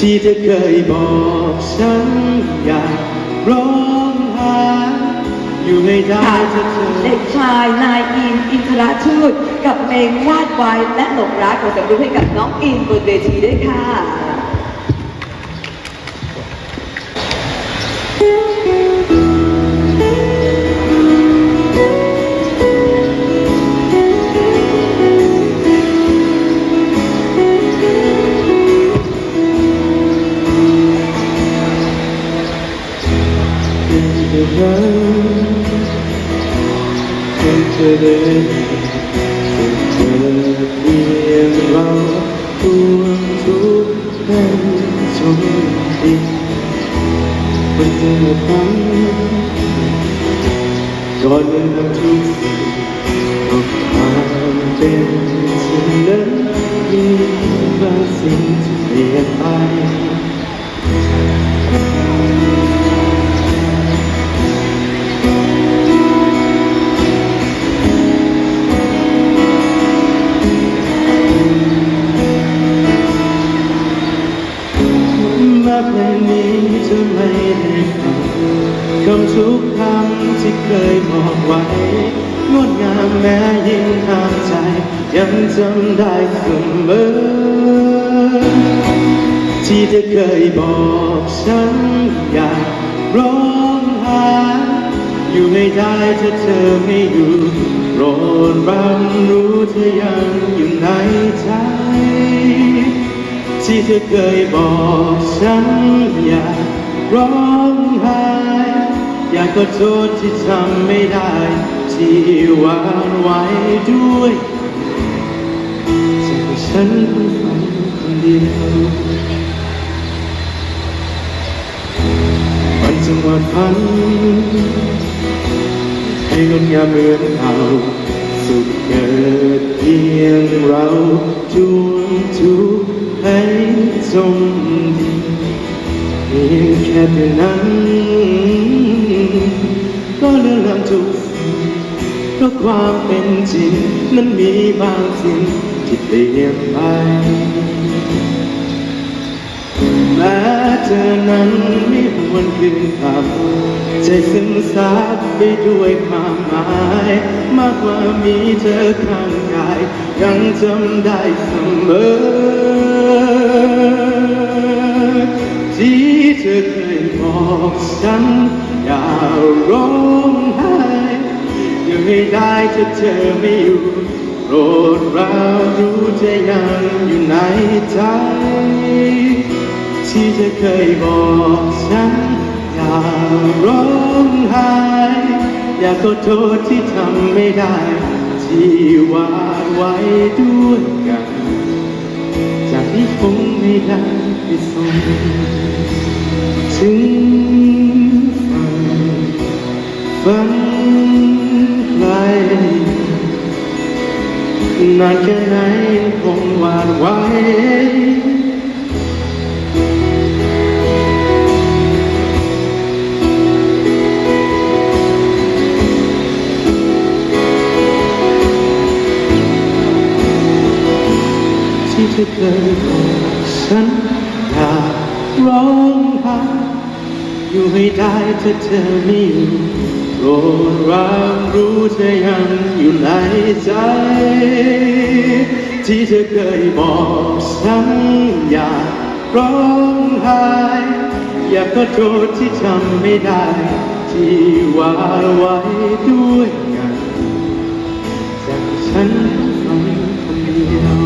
ที่เธอเคยบอกฉันอยากร้องหาอยู่ให้ได้ค่ะถ้าเธอเด็กชายนายอินอินทราชูดกับเพลงวาดไว้และหลงรักขอเสียงปรบมือให้กับน้องอินบนเวทีด้วยค่ะ เป็นเธอนั้เป็นเธอเดินเป็นเธอเพียงเราทวงทุกข์ให้จงดีเป็นเธอฝันก่อนเริ่มทุกสิ่งก็ความเป็นเช่นนั้น จะไม่ได้ฟังคำทุกคำที่เคยบอกไว้งดงามแม้ยิ่งทางใจ ยังจำได้เสมอ ที่เธอเคยบอกฉันอยากร้องห้อยู่ให้ได้ถ้าเธอไม่อยู่โปรดรับรู้เธอยังอยู่ในใจ ที่เธอเคยบอกฉันอยากร้องไห้อยากขอโทษที่ทำไม่ได้ ที่หวานไว้ด้วยจากฉันคนฝันคนเดียววันจังหวะพันให้งดงามเหมือนเราสุขเกิดเพียงเราจวงทุก จงดีเพียงแค่เพียงนั้น ก็เรื่องราวทุกเพราะความเป็นจริงนั้นมีบางสิ่งที่เปลี่ยนไปแม้เธอนั้นไม่หวนคืนคำใจซึมซาบไปด้วยความหมาย มากกว่ามีเธอข้างกายยังจำได้เสมอ เธอเคยบอกฉันอย่าร้องไห้ยังให้ได้ถ้าเธอไม่อยู่โปรดรับรู้เธอยังอยู่ในใจ ที่เธอเคยบอกฉันอย่าร้องไห้อยากขอโทษที่ทำไม่ได้ ที่วาดไว้ด้วยกัน จากนี้คงไม่ได้ไปส่ง ฝันไกลนานแค่ไหนคงหวาดไว้ที่เธอเคยบอกฉันอยากร้องไห้อยู่ให้ได้ถ้าเธอไม่อยู่ โดรังรู้เธอยังอยู่ในใจ ที่เธอเคยบอกฉันอยากร้องไห้อยากขอโทษที่ทำไม่ได้ ที่วาไว้ด้วยกันจากฉันคนเดียว